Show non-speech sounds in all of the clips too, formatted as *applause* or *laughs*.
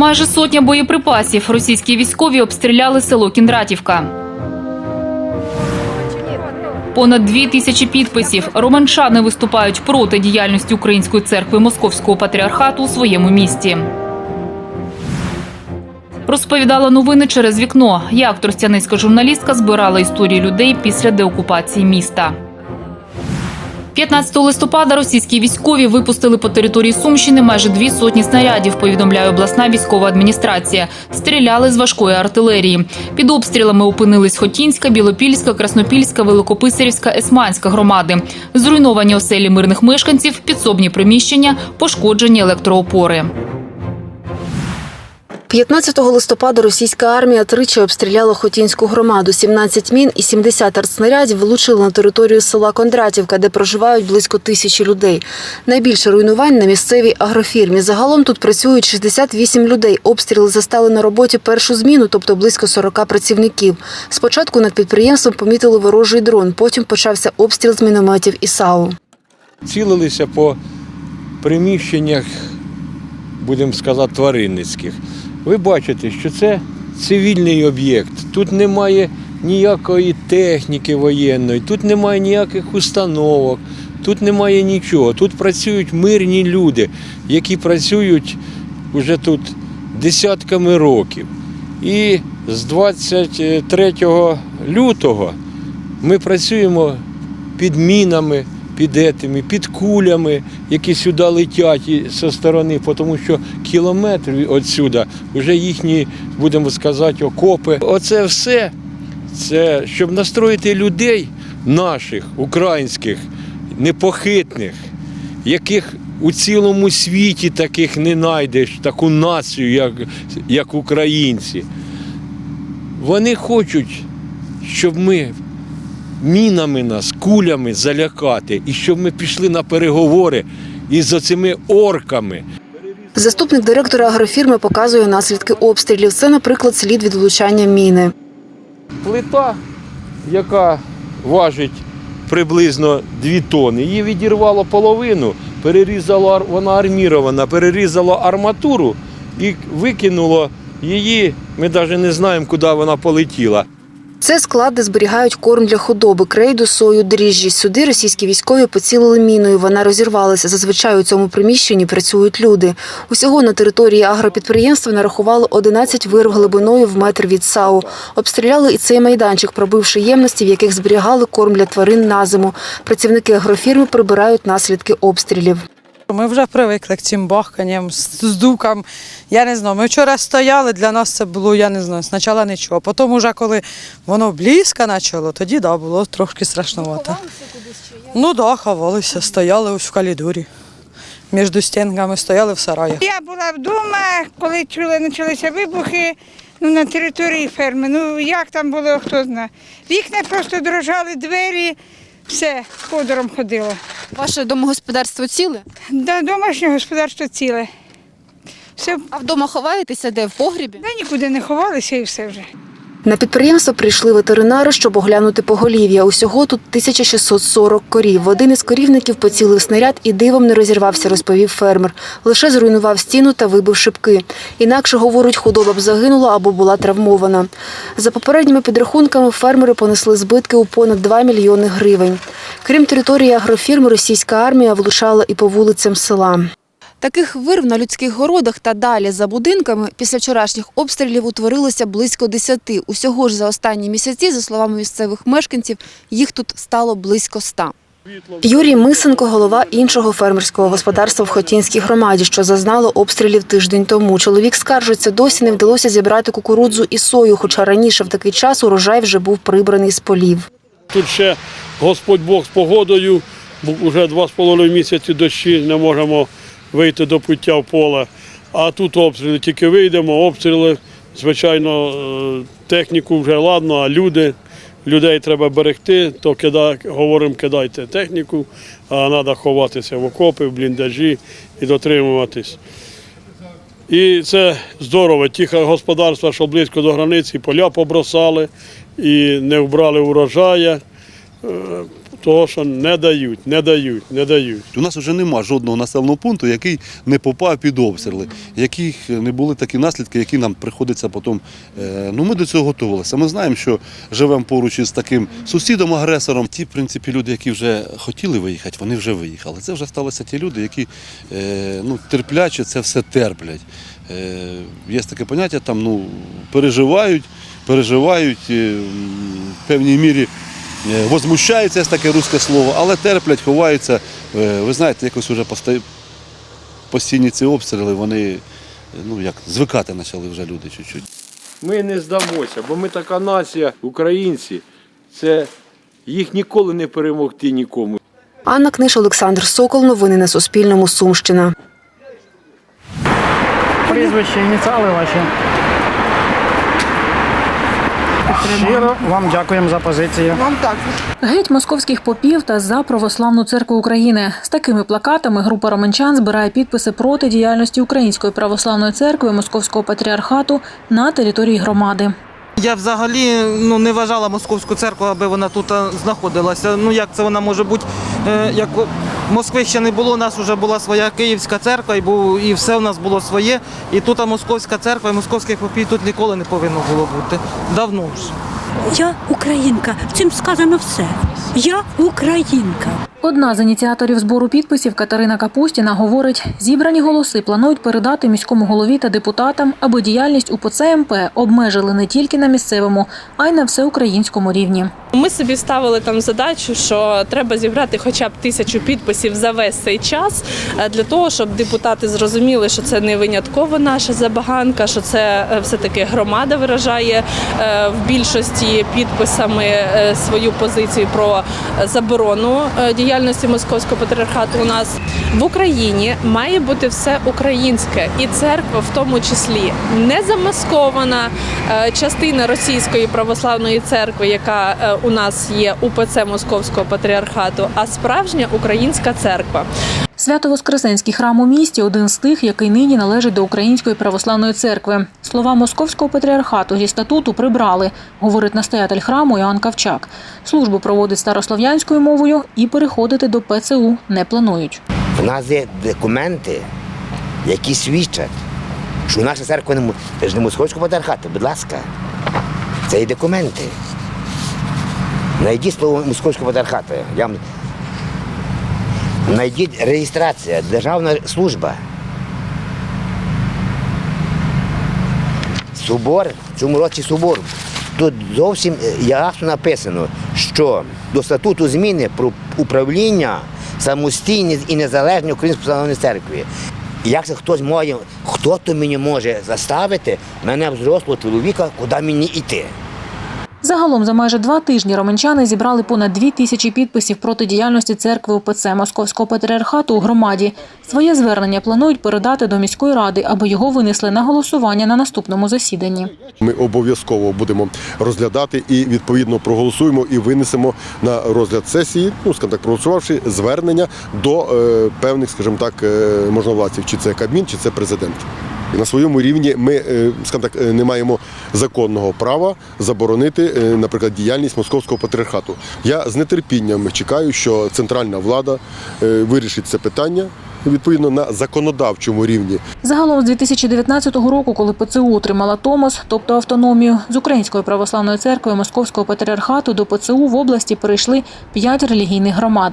Майже сотня боєприпасів російські військові обстріляли село Кіндратівка. Понад дві тисячі підписів романчани виступають проти діяльності Української церкви Московського патріархату у своєму місті. Розповідала новини через вікно. Як тростяницька журналістка збирала історії людей після деокупації міста. 15 листопада російські військові випустили по території Сумщини майже дві сотні снарядів. Повідомляє обласна військова адміністрація. Стріляли з важкої артилерії. Під обстрілами опинились Хотінська, Білопільська, Краснопільська, Великописарівська, Есманська громади. Зруйновані оселі мирних мешканців, підсобні приміщення, пошкоджені електроопори. 15 листопада російська армія тричі обстріляла Хотінську громаду. 17 мін і 70 артснарядів влучили на територію села Кондратівка, де проживають близько тисячі людей. Найбільше руйнувань на місцевій агрофірмі. Загалом тут працюють 68 людей. Обстріли застали на роботі першу зміну, тобто близько 40 працівників. Спочатку над підприємством помітили ворожий дрон, потім почався обстріл з мінометів і САУ. цілилися по приміщеннях, будемо сказати, тваринницьких. Ви бачите, що це цивільний об'єкт. Тут немає ніякої техніки воєнної, тут немає ніяких установок, тут немає нічого. Тут працюють мирні люди, які працюють вже тут десятками років. І з 23 лютого ми працюємо під мінами, під етими, під кулями, які сюди летять зі сторони, тому що кілометр відсюди вже їхні, будемо сказати, окопи. Оце все, це щоб настроїти людей наших, українських, непохитних, яких у цілому світі таких не знайдеш, таку націю, як, як українці. Вони хочуть, щоб ми мінами нас, кулями залякати, і щоб ми пішли на переговори із оцими орками. Заступник директора агрофірми показує наслідки обстрілів. Це, наприклад, слід від влучання міни. Плита, яка важить приблизно 2 тони, її відірвало половину, перерізало вона армірована, перерізало арматуру і викинуло її. Ми навіть не знаємо, куди вона полетіла. Це склад, де зберігають корм для худоби, крейду, сою, дріжджі. Сюди російські військові поцілили міною. Вона розірвалася. Зазвичай у цьому приміщенні працюють люди. Усього на території агропідприємства нарахували 11 вирв глибиною в метр від САУ. Обстріляли і цей майданчик, пробивши ємності, в яких зберігали корм для тварин на зиму. Працівники агрофірми прибирають наслідки обстрілів. Ми вже привикли к цим бахканням, з з дукам. Я не знаю. Ми вчора стояли, для нас це було, я не знаю, спочатку нічого. Потім, уже коли воно близько почало, тоді да, було трошки страшновато. Ну так, да, ховалися, стояли ось в коридорі. Між стінками стояли в сараях. Я була вдома, коли чули, почалися вибухи ну, на території ферми. Ну як там було, хто знає. Вікна просто дрожали, двері, все, ходором ходило. Ваше домогосподарство ціле? До домашнє господарство ціле. Все, А вдома ховаєтеся де? В погрібі? да нікуди не ховалися і все вже. На підприємство прийшли ветеринари, щоб оглянути поголів'я. Усього тут 1640 корів. Один із корівників поцілив снаряд і дивом не розірвався, розповів фермер. Лише зруйнував стіну та вибив шибки. Інакше, говорить, худоба б загинула або була травмована. За попередніми підрахунками, фермери понесли збитки у понад 2 мільйони гривень. Крім території агрофірми, російська армія влучала і по вулицям села. Таких вирв на людських городах та далі за будинками після вчорашніх обстрілів утворилося близько десяти. Усього ж за останні місяці, за словами місцевих мешканців, їх тут стало близько ста. Юрій Мисенко – голова іншого фермерського господарства в Хотінській громаді, що зазнало обстрілів тиждень тому. Чоловік скаржиться, досі не вдалося зібрати кукурудзу і сою, хоча раніше в такий час урожай вже був прибраний з полів. Тут ще Господь Бог з погодою, бо вже два з половиною місяці дощі не можемо вийти до пуття в поле. А тут обстріли, тільки вийдемо, обстріли, звичайно, е, техніку вже ладно, а люди, людей треба берегти, то кидай, говоримо, кидайте техніку, а треба ховатися в окопи, в бліндажі і дотримуватись. І це здорово. Ті господарства, що близько до границі, поля побросали і не вбрали урожая. Того що не дають, не дають, не дають. У нас вже нема жодного населеного пункту, який не попав під обстріли, яких не були такі наслідки, які нам приходиться потім. е, Ну ми до цього готувалися. Ми знаємо, що живемо поруч із таким сусідом-агресором. Ті, в принципі, люди, які вже хотіли виїхати, вони вже виїхали. Це вже сталися ті люди, які е, ну, терпляче це все терплять. Е, Є таке поняття, там ну, переживають, переживають в певній мірі. Е, Возмущаються, є таке русське слово, але терплять, ховаються. Е, Ви знаєте, якось вже постійні ці обстріли, вони ну, як, звикати почали вже люди чуть-чуть. Ми не здамося, бо ми така нація, українці. Це їх ніколи не перемогти нікому. Анна Книж, Олександр Сокол. Новини на Суспільному. Сумщина. Прізвище, ініціали ваші. Щиро вам дякуємо за позицію. Геть московських попів та за православну церкву України з такими плакатами група романчан збирає підписи проти діяльності Української православної церкви Московського патріархату на території громади. Я взагалі ну, не вважала московську церкву, аби вона тут е, знаходилася. Ну як це вона може бути? Е, як Москви ще не було, у нас вже була своя Київська церква, і, був, і все у нас було своє. І тут московська церква, і московських попів тут ніколи не повинно було бути. Давно вже. Я українка. Цим сказано все. Я українка. Одна з ініціаторів збору підписів Катерина Капустіна говорить, зібрані голоси планують передати міському голові та депутатам, аби діяльність УПЦ МП обмежили не тільки на місцевому, а й на всеукраїнському рівні. Ми собі ставили там задачу, що треба зібрати хоча б тисячу підписів за весь цей час е, для того, щоб депутати зрозуміли, що це не винятково наша забаганка, що це е, все-таки громада виражає е, в більшості підписами свою позицію про заборону е, діяльності московського патріархату. У нас в Україні має бути все українське, і церква в тому числі не замаскована е, частина російської православної церкви, яка е, у нас є УПЦ Московського патріархату, а справжня українська церква. Свято-Воскресенський храм у місті один з тих, який нині належить до Української православної церкви. Слова московського патріархату зі статуту прибрали, говорить настоятель храму Іоанн Кавчак. Службу проводить старослов'янською мовою і переходити до ПЦУ не планують. У нас є документи, які свідчать, що наша церква не, московського патріархату, будь ласка. Це є документи. Найдіть слово московського патріархату. Я. Найдіть реєстрація, державна служба. Собор, в цьому році собор. Тут зовсім е, ясно написано, що до статуту зміни про управління самостійні і незалежні Української православної церкви. Як це хтось може, хто то мені може заставити мене взрослого чоловіка, куди мені йти? Загалом за майже два тижні романчани зібрали понад дві тисячі підписів проти діяльності церкви УПЦ Московського патріархату у громаді. Своє звернення планують передати до міської ради, аби його винесли на голосування на наступному засіданні. Ми обов'язково будемо розглядати і відповідно проголосуємо і винесемо на розгляд сесії, ну скажімо так, проголосувавши звернення до е, певних, скажімо так, е, можновладців, чи це Кабмін, чи це президент. На своєму рівні ми, е, скажімо так, е, не маємо законного права заборонити, е, наприклад, діяльність московського патріархату. Я з нетерпінням чекаю, що центральна влада вирішить це питання відповідно на законодавчому рівні. Загалом з 2019 року, коли ПЦУ отримала Томос, тобто автономію, з Української православної церкви Московського патріархату до ПЦУ в області перейшли п'ять релігійних громад.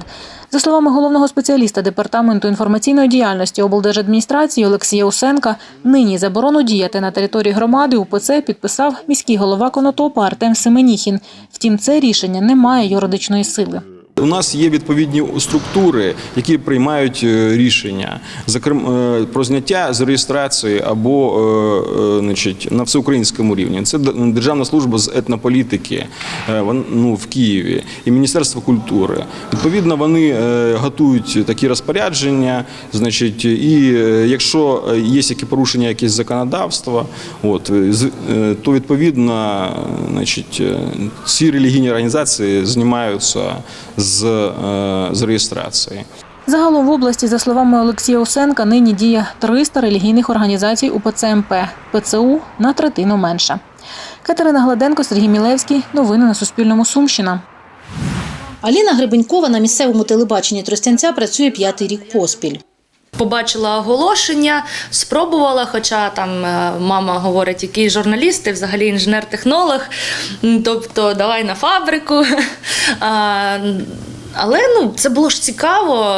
За словами головного спеціаліста департаменту інформаційної діяльності облдержадміністрації Олексія Усенка, нині заборону діяти на території громади УПЦ підписав міський голова Конотопа Артем Семеніхін. Втім, це рішення не має юридичної сили. У нас є відповідні структури, які приймають е, рішення, зокрема е, про зняття з реєстрації або е, значить, на всеукраїнському рівні. Це Державна служба з етнополітики ну, в Києві і Міністерство культури. Відповідно, вони готують такі розпорядження. Значить, і якщо є які порушення якесь законодавства, от то відповідно, значить, ці релігійні організації знімаються з, е, з реєстрації. Загалом в області, за словами Олексія Усенка, нині діє 300 релігійних організацій УПЦ МП, ПЦУ на третину менше. Катерина Гладенко, Сергій Мілевський. Новини на Суспільному. Сумщина. Аліна Гребенькова на місцевому телебаченні Тростянця працює п'ятий рік поспіль. Побачила оголошення, спробувала, хоча там е, мама говорить, який журналіст, ти взагалі інженер-технолог, тобто давай на фабрику. *laughs* Але ну, це було ж цікаво.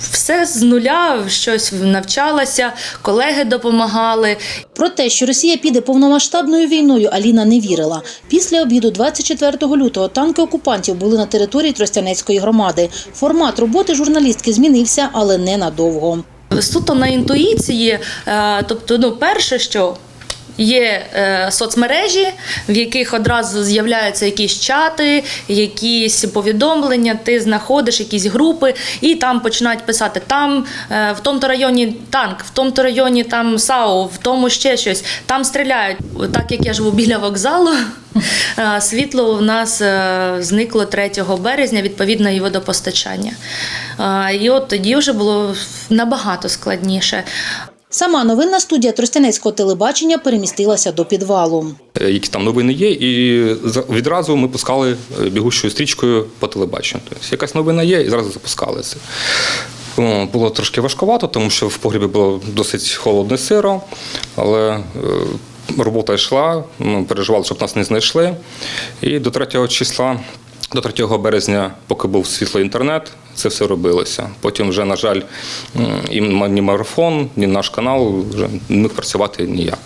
Все з нуля, щось навчалася, колеги допомагали. Про те, що Росія піде повномасштабною війною, Аліна не вірила. Після обіду 24 лютого танки окупантів були на території Тростянецької громади. Формат роботи журналістки змінився, але ненадовго. суто на інтуїції. Е, Тобто, ну, перше, що є е, соцмережі, в яких одразу з'являються якісь чати, якісь повідомлення, ти знаходиш якісь групи, і там починають писати: там е, в тому районі танк, в тому районі там САУ, в тому ще щось, там стріляють. Так як я живу біля вокзалу. *laughs* е, Світло в нас е, зникло 3 березня, відповідно, і водопостачання. Е, І от тоді вже було набагато складніше. Сама новинна студія Тростянецького телебачення перемістилася до підвалу. Е, які там новини є, і відразу ми пускали е, бігущою стрічкою по телебаченню. Тобто якась новина є, і зразу запускали це. Було трошки важкувато, тому що в погрібі було досить холодно сиро, але е, робота йшла, ми переживали, щоб нас не знайшли. І до 3 числа, до 3 березня, поки був світлий інтернет, це все робилося. Потім вже, на жаль, і ні марафон, ні наш канал вже не міг працювати ніяк.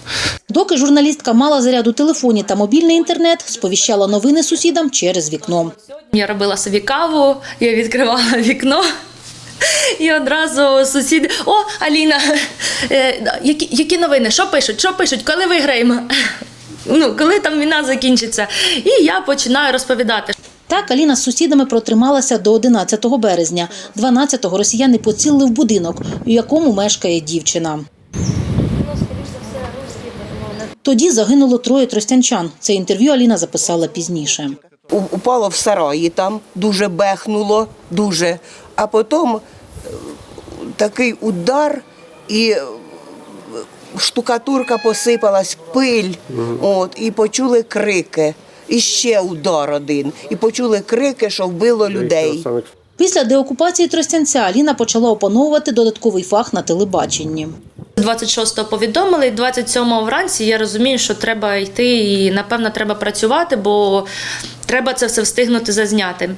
Доки журналістка мала заряд у телефоні та мобільний інтернет, сповіщала новини сусідам через вікно. Я робила собі каву, я відкривала вікно. І одразу сусіди: О, Аліна, е, які, які новини? Що пишуть? Що пишуть? Коли виграємо? Ну, коли там війна закінчиться? І я починаю розповідати. Так Аліна з сусідами протрималася до 11 березня. 12-го росіяни поцілили в будинок, у якому мешкає дівчина. Тоді загинуло троє тростянчан. Це інтерв'ю Аліна записала пізніше. Упало в сараї там, дуже бехнуло, дуже. А потім е, такий удар і е, штукатурка посипалась, пиль, от, і почули крики. І ще удар один. І почули крики, що вбило людей. Після деокупації Тростянця Аліна почала опановувати додатковий фах на телебаченні. 26-го повідомили, і 27-го вранці я розумію, що треба йти і напевно треба працювати, бо треба це все встигнути зазняти.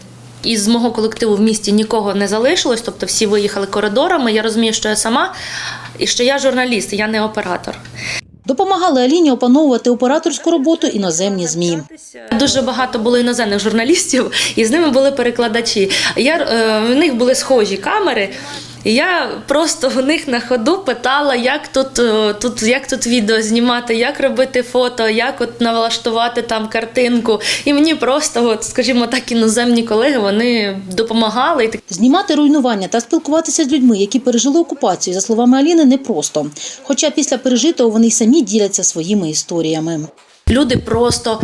Із мого колективу в місті нікого не залишилось, тобто всі виїхали коридорами. Я розумію, що я сама і що я журналіст, я не оператор. Допомагали Аліні опановувати операторську роботу іноземні ЗМІ. Дуже багато було іноземних журналістів, і з ними були перекладачі. Я, е, в них були схожі камери. І я просто у них на ходу питала, як тут, е, тут, як тут відео знімати, як робити фото, як от налаштувати там картинку. І мені просто, от, скажімо так, іноземні колеги вони допомагали. Знімати руйнування та спілкуватися з людьми, які пережили окупацію, за словами Аліни, непросто. Хоча після пережитого вони й самі діляться своїми історіями. Люди просто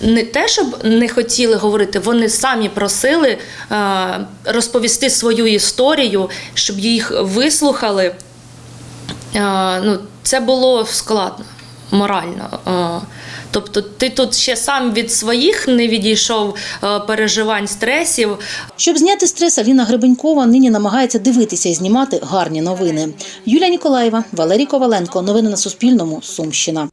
не те, щоб не хотіли говорити, вони самі просили е, розповісти свою історію, щоб їх вислухали. Е, ну, це було складно морально. Е, тобто, ти тут ще сам від своїх не відійшов переживань, стресів. Щоб зняти стрес, Аліна Гребенькова нині намагається дивитися і знімати гарні новини. Юлія Ніколаєва, Валерій Коваленко. Новини на Суспільному. Сумщина.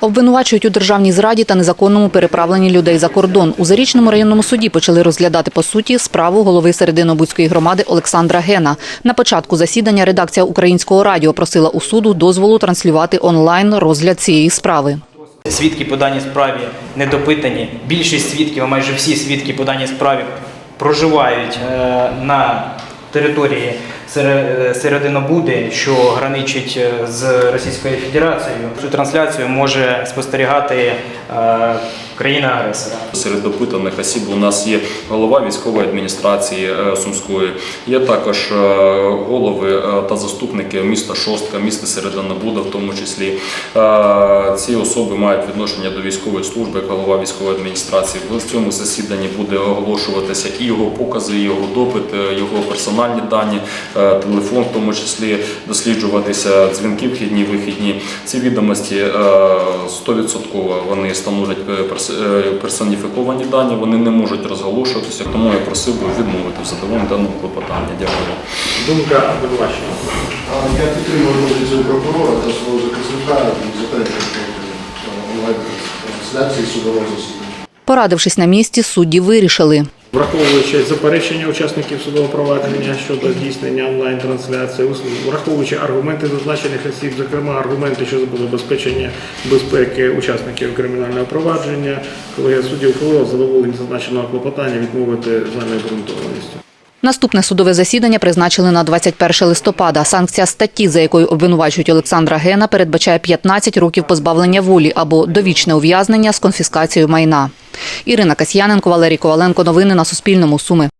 Обвинувачують у державній зраді та незаконному переправленні людей за кордон. У Зарічному районному суді почали розглядати по суті справу голови Серединобудської громади Олександра Гена. На початку засідання редакція українського радіо просила у суду дозволу транслювати онлайн розгляд цієї справи. Свідки по даній справі недопитані. Більшість свідків, а майже всі свідки по даній справі проживають е, на території Сере- Серединобуди, що граничить е, з Російською Федерацією. Цю трансляцію може спостерігати е, країна-агресора. Серед допитаних осіб у нас є голова військової адміністрації е, Сумської, є також е, голови е, та заступники міста Шостка, міста Серединобуда, в тому числі. Ці особи мають відношення до військової служби, голова військової адміністрації. В цьому засіданні буде оголошуватися і його покази, і його допит, його персональні дані, телефон, в тому числі досліджуватися дзвінки вхідні, вихідні. Ці відомості е, 100% вони становлять персональні персоніфіковані дані, вони не можуть розголошуватися, тому я просив би відмовити в задоволенні даного клопотання. Дякую. Думка обвинувачення. Я підтримую позицію прокурора та свого захисника за те, що онлайн-трансляції судового засідання. Порадившись на місці, судді вирішили. Враховуючи заперечення учасників судового провадження щодо здійснення онлайн-трансляції, враховуючи аргументи зазначених осіб, зокрема аргументи щодо забезпечення безпеки учасників кримінального провадження, колегія суддів ухвалила задоволення зазначеного клопотання відмовити з ґрунтованістю. Наступне судове засідання призначили на 21 листопада. Санкція статті, за якою обвинувачують Олександра Гена, передбачає 15 років позбавлення волі або довічне ув'язнення з конфіскацією майна. Ірина Касьяненко, Валерій Коваленко. Новини на Суспільному. Суми.